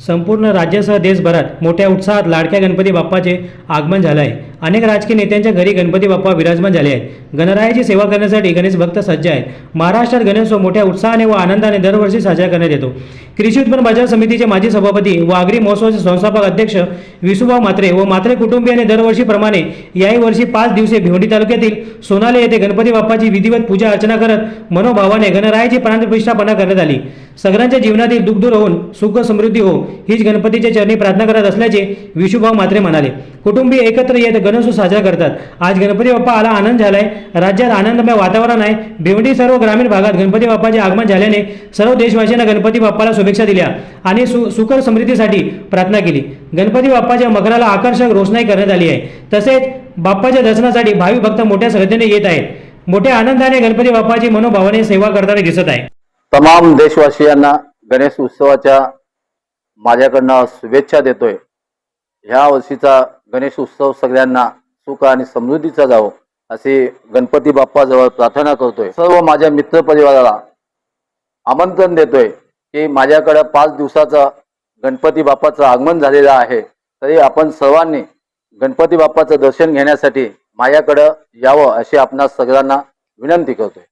संपूर्ण राज्यासह देशभरात मोठ्या उत्साहात लाडक्या गणपती बाप्पाचे आगमन झालं आहे. अनेक राजकीय नेत्यांच्या घरी गणपती बाप्पा विराजमान झाले आहेत. गणरायाची सेवा करण्यासाठी गणेश भक्त सज्ज आहेत. महाराष्ट्रात गणेशोत्सव मोठ्या उत्साहाने व आनंदाने दरवर्षी साजरा करण्यात येतो. कृषी उत्पन्न बाजार समितीचे माजी सभापती व आगरी महोत्सवाचे संस्थापक अध्यक्ष विसुभाव मात्रे व मात्रे कुटुंबियाने दरवर्षीप्रमाणे याही वर्षी पाच दिवसीय भिवंडी तालुक्यातील सोनाले येथे गणपती बाप्पाची विधिवत पूजा अर्चना करत मनोभावाने गणरायाची प्राणप्रतिष्ठापना करण्यात आली. सगळ्यांच्या जीवनातील दुःख दूर होऊन सुख समृद्धी हो हीच गणपतीच्या चरणी प्रार्थना करत असल्याचे विशुभाव मात्रे म्हणाले. कुटुंबीय एकत्र येत गणेशोत्सव साजरा करतात. आज गणपती बाप्पा आला आनंद झालाय. राज्यात आनंदमय वातावरण आहे. भिवंडी सर्व ग्रामीण भागात गणपती बाप्पाचे आगमन झाल्याने सर्व देशवासियांना गणपती बाप्पाला शुभेच्छा दिल्या आणि सु सुकर समृद्धीसाठी प्रार्थना केली. गणपती बाप्पाच्या मकराला आकर्षक रोषणाई करण्यात आली आहे. तसेच बाप्पाच्या दर्शनासाठी भाविक भक्त मोठ्या श्रद्धेने येत आहेत. मोठ्या आनंदाने गणपती बाप्पाची मनोभावाने सेवा करताना दिसत आहे. तमाम देशवासियांना गणेश उत्सवाच्या माझ्याकडनं शुभेच्छा देतोय. ह्या वर्षीचा गणेश उत्सव सगळ्यांना सुख आणि समृद्धीचा जावो अशी गणपती बाप्पाजवळ प्रार्थना करतोय. सर्व माझ्या मित्र परिवाराला आमंत्रण देतोय की माझ्याकडं पाच दिवसाचं गणपती बाप्पाचं आगमन झालेलं आहे. तरी आपण सर्वांनी गणपती बाप्पाचं दर्शन घेण्यासाठी माझ्याकडं यावं अशी आपणा सगळ्यांना विनंती करतोय.